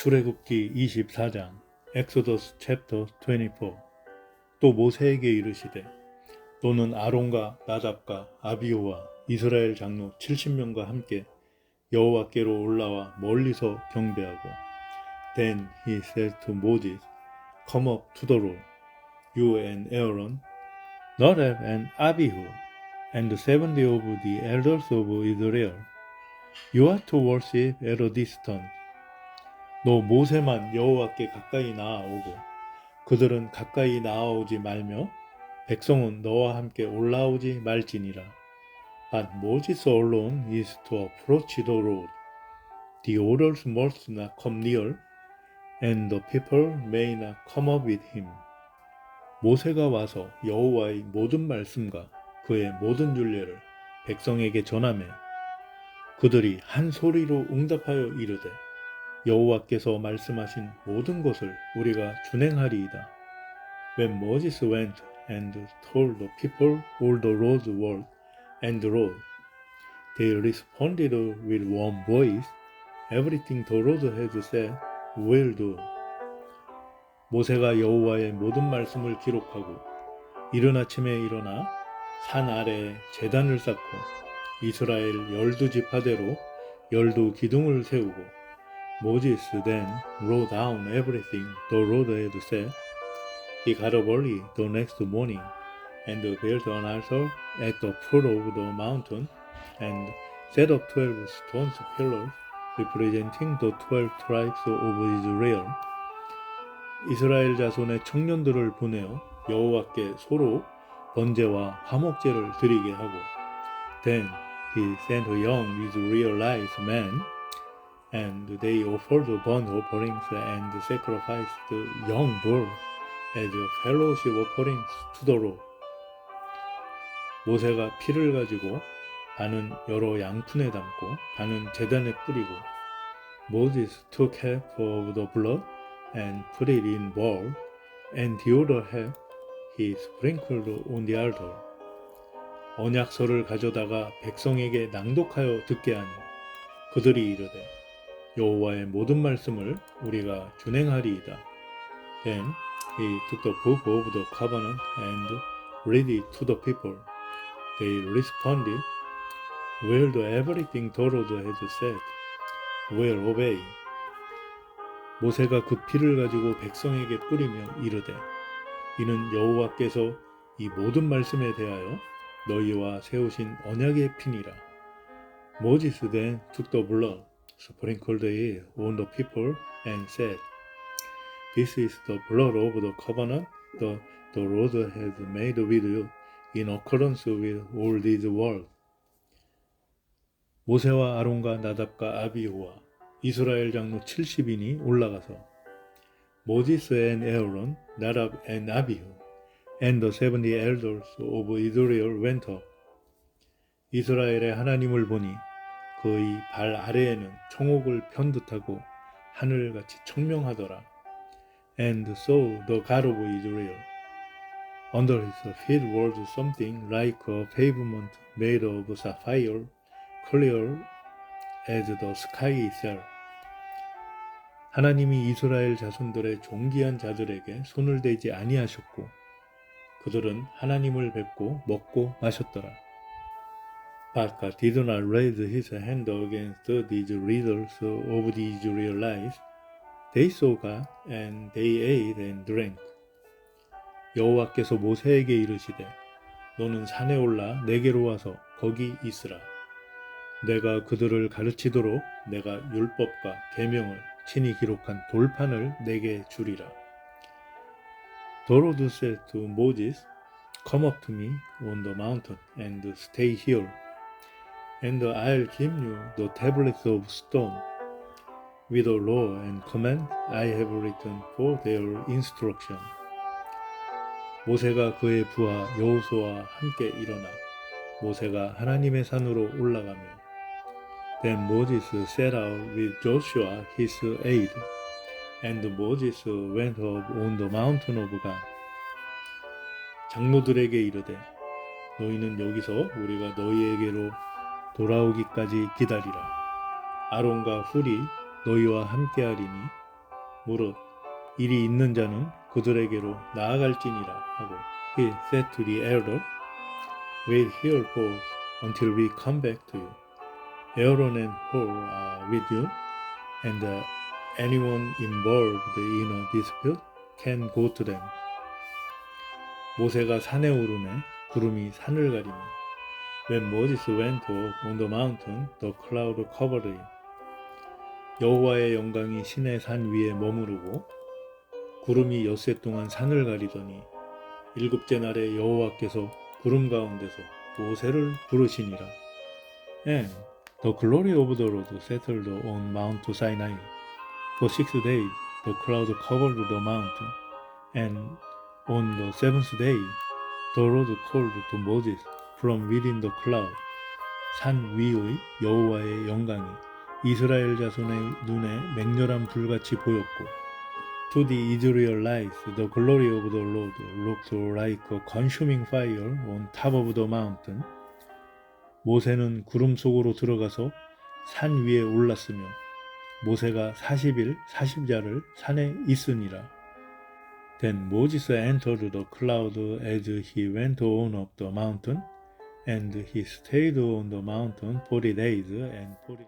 출애굽기 24장 엑소더스 챕터 24또 모세에게 이르시되 너는 아론과 나답과 아비오와 이스라엘 장로 70명과 함께 여호와께로 올라와 멀리서 경배하고 Then he said to Moses, Come up to the road, you and Aaron, Nadab and Abihu, and seventy of the elders of Israel. You are to worship at a distance. 너 모세만 여호와께 가까이 나아오고 그들은 가까이 나아오지 말며 백성은 너와 함께 올라오지 말지니라. Moses alone is to approach the others must not come near, and the people may not come up with him. 모세가 와서 여호와의 모든 말씀과 그의 모든 윤례를 백성에게 전하매 그들이 한 소리로 응답하여 이르되 여호와께서 말씀하신 모든 것을 우리가 준행하리이다. When Moses went and told the people all the Lord's word and road, they responded with one voice, everything the Lord had said, will do. 모세가 여호와의 모든 말씀을 기록하고 이른 아침에 일어나 산 아래에 제단을 쌓고 이스라엘 열두 지파대로 열두 기둥을 세우고 Moses then wrote down everything the Lord had said. He got up early the next morning and built an altar at the foot of the mountain and set up twelve stone pillars representing the twelve tribes of Israel. 이스라엘 자손의 청년들을 보내어 여호와께 소로 번제와 화목제를 드리게 하고 Then he sent a young Israelite man and they offered burnt offerings and sacrificed young bulls as fellowship offerings to the Lord. 모세가 피를 가지고 반은 여러 양푼에 담고 반은 제단에 뿌리고 Moses took half of the blood and put it in bowl and the other half he sprinkled on the altar. 언약서를 가져다가 백성에게 낭독하여 듣게 하니 그들이 이르되 여호와의 모든 말씀을 우리가 준행하리이다. Then he took the book of the covenant and read it to the people. They responded, Will do everything Lord has said. Will obey. 모세가 그 피를 가지고 백성에게 뿌리며 이르되 이는 여호와께서 이 모든 말씀에 대하여 너희와 세우신 언약의 피니라. Moses then took the blood, sprinkled on the people, and said, This is the blood of the covenant that the Lord has made with you in accordance with all these words. 모세와 아론과 나답과 아비후와 이스라엘 장로 70인이 올라가서 모지스 앤 에어론, 나답 앤 아비후 and the seventy elders of Israel went up. 이스라엘의 하나님을 보니 그의 발 아래에는 청옥을 편 듯하고 하늘같이 청명하더라. And saw the God of Israel. Under his feet was something like a pavement made of sapphire, clear as the sky itself. 하나님이 이스라엘 자손들의 존귀한 자들에게 손을 대지 아니하셨고 그들은 하나님을 뵙고 먹고 마셨더라. God did not raise his hand against these leaders of the Israelites. They saw God and they ate and drank. 여호와께서 모세에게 이르시되 너는 산에 올라 내게로 와서 거기 있으라. 내가 그들을 가르치도록 내가 율법과 계명을 친히 기록한 돌판을 내게 주리라. The Lord said to Moses, Come up to me on the mountain and stay here, and I'll give you the tablets of stone with the law and command I have written for their instruction. 모세가 그의 부하 여호수아와 함께 일어나 모세가 하나님의 산으로 올라가며 Then Moses set out with Joshua his aide, and Moses went up on the mountain of God. 장로들에게 이르되 너희는 여기서 우리가 너희에게로 돌아오기까지 기다리라. 아론과 훌이 너희와 함께하리니 무릇 일이 있는 자는 그들에게로 나아갈지니라 하고 he said to the elder wait here both until we come back to you Aaron and Hur are with you and uh, anyone involved in a dispute can go to them 모세가 산에 오르매 구름이 산을 가리며 When Moses went up on the mountain, the cloud covered him. 여호와의 영광이 신의 산 위에 머무르고 구름이 엿새 동안 산을 가리더니 일곱째 날에 여호와께서 구름 가운데서 모세를 부르시니라. And the glory of the Lord settled on Mount Sinai. For six days the cloud covered the mountain, and on the seventh day the Lord called to Moses from within the cloud. 산 위의 여호와의 영광이 이스라엘 자손의 눈에 맹렬한 불같이 보였고 To the Israelites the glory of the Lord looked like a consuming fire on top of the mountain. 모세는 구름 속으로 들어가서 산 위에 올랐으며 모세가 40일 40야를 산에 있으니라. Then Moses entered the cloud as he went on up the mountain, and he stayed on the mountain forty days and forty